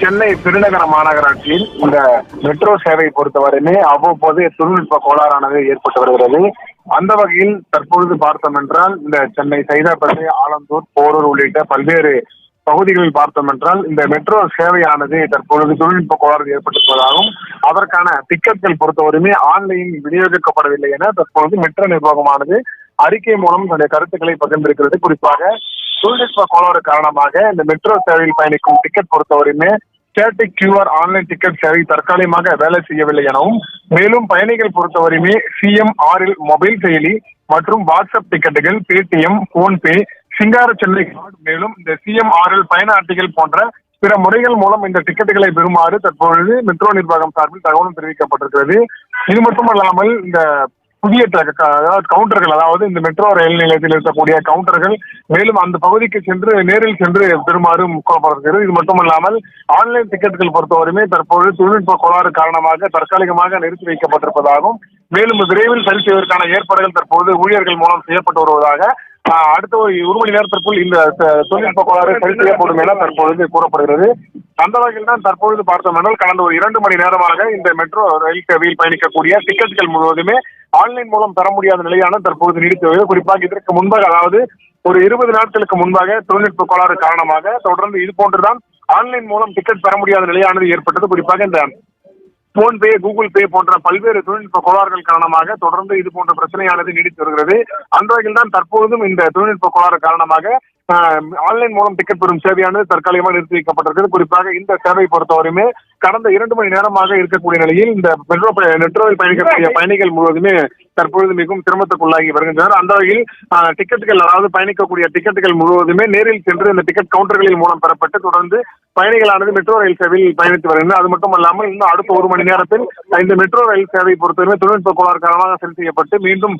சென்னை பெருநகர மாநகராட்சியில் இந்த மெட்ரோ சேவை பொறுத்தவரையுமே அவ்வப்போது தொழில்நுட்ப கோளாறானது ஏற்பட்டு வருகிறது. அந்த வகையில் தற்பொழுது பார்த்தோம் என்றால் இந்த சென்னை சைதாப்பேட்டை ஆலந்தூர் போரூர் உள்ளிட்ட பல்வேறு பகுதிகளில் பார்த்தோம் என்றால் இந்த மெட்ரோ சேவையானது தற்பொழுது தொழில்நுட்ப கோளாறு ஏற்பட்டிருப்பதாகவும் அதற்கான டிக்கெட்கள் பொறுத்தவரையுமே ஆன்லைன் விநியோகிக்கப்படவில்லை என தற்பொழுது மெட்ரோ நிர்வாகமானது அறிக்கை மூலம் தன்னுடைய கருத்துக்களை பகிர்ந்திருக்கிறது. குறிப்பாக தொழில்நுட்ப கோளாறு காரணமாக இந்த மெட்ரோ சேவையில் பயணிக்கும் டிக்கெட் பொறுத்தவரையுமே ஸ்டேட்டிக் கியூஆர் ஆன்லைன் டிக்கெட் சேவை தற்காலிகமாக வேலை செய்யவில்லை எனவும் மேலும் பயணிகள் பொறுத்தவரையுமே சிஎம் ஆரில் மொபைல் செயலி மற்றும் வாட்ஸ்அப் டிக்கெட்டுகள் பேடிஎம் போன்பே சிங்கார சென்னை கார்டு மேலும் இந்த சிஎம்ஆர்எல் பயண அட்டைகள் போன்ற பிற முறைகள் மூலம் இந்த டிக்கெட்டுகளை பெறுமாறு தற்பொழுது மெட்ரோ நிர்வாகம் சார்பில் தகவலும் தெரிவிக்கப்பட்டிருக்கிறது. இது மட்டுமல்லாமல் இந்த புதிய அதாவது கவுண்டர்கள் அதாவது இந்த மெட்ரோ ரயில் நிலையத்தில் இருக்கக்கூடிய கவுண்டர்கள் மேலும் அந்த பகுதிக்கு சென்று நேரில் சென்று பெருமாறும் கூறப்படுகிறது இது மட்டுமல்லாமல் ஆன்லைன் டிக்கெட்டுகள் பொறுத்தவரையுமே தற்போது தொழில்நுட்ப கோளாறு காரணமாக தற்காலிகமாக நிறுத்தி வைக்கப்பட்டிருப்பதாகவும் மேலும் விரைவில் சரி செய்வதற்கான ஏற்பாடுகள் தற்போது ஊழியர்கள் மூலம் செய்யப்பட்டு வருவதாக அடுத்த ஒரு ஒரு மணி நேரத்திற்குள் இந்த தொழில்நுட்ப கோளாறு சரி செய்யப்படும் என தற்பொழுது கூறப்படுகிறது. அந்த வகையில் தான் தற்பொழுது பார்த்தோம் என்றால் கடந்த ஒரு இரண்டு மணி நேரமாக இந்த மெட்ரோ ரயில் சேவையில் பயணிக்கக்கூடிய டிக்கெட்டுகள் முழுவதுமே ஆன்லைன் மூலம் பெற முடியாத நிலையான தற்போது நீடித்து வருகிறது. குறிப்பாக இதற்கு முன்பாக அதாவது ஒரு இருபது நாட்களுக்கு முன்பாக தொழில்நுட்ப கோளாறு காரணமாக தொடர்ந்து இது போன்றுதான் ஆன்லைன் மூலம் டிக்கெட் பெற முடியாத நிலையானது ஏற்பட்டது. குறிப்பாக இந்த போன்பே கூகுள் பே போன்ற பல்வேறு தொழில்நுட்ப கோளாறுகள் காரணமாக தொடர்ந்து இது போன்ற பிரச்சனையானது நீடித்து வருகிறது. அந்த வகையில் தான் தற்போதும் இந்த தொழில்நுட்ப கோளாறு காரணமாக ஆன்லைன் மூலம் டிக்கெட் பெறும் சேவையானது தற்காலிகமாக நிறுத்தி வைக்கப்பட்டிருக்கிறது. குறிப்பாக இந்த சேவை பொறுத்தவரையுமே கடந்த இரண்டு மணி நேரமாக இருக்கக்கூடிய நிலையில் இந்த மெட்ரோ மெட்ரோவில் பயணிக்கக்கூடிய பயணிகள் முழுவதுமே தற்பொழுது மிகவும் சிரமத்துக்குள்ளாகி வருகின்றனர். அந்த வகையில் டிக்கெட்டுகள் அதாவது பயணிக்கக்கூடிய டிக்கெட்டுகள் முழுவதுமே நேரில் சென்று இந்த டிக்கெட் கவுண்டர்களின் மூலம் பெறப்பட்டு தொடர்ந்து பயணிகளானது மெட்ரோ ரயில் சேவையில் பயணித்து வருகின்றனர். அது மட்டுமல்லாமல் இன்னும் அடுத்த ஒரு மணி நேரத்தில் இந்த மெட்ரோ ரயில் சேவை பொறுத்தவரை தொழில்நுட்ப கோளாறு காரணமாக சரி செய்யப்பட்டு மீண்டும்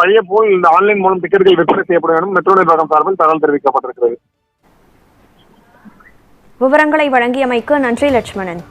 பழைய போல் இந்த ஆன்லைன் மூலம் டிக்கெட்டுகள் விற்பனை செய்யப்படும் என மெட்ரோ நிர்வாகம் சார்பில் தகவல் தெரிவிக்கப்பட்டிருக்கிறது. விவரங்களை வழங்கியமைக்கு நன்றி லட்சுமணன்.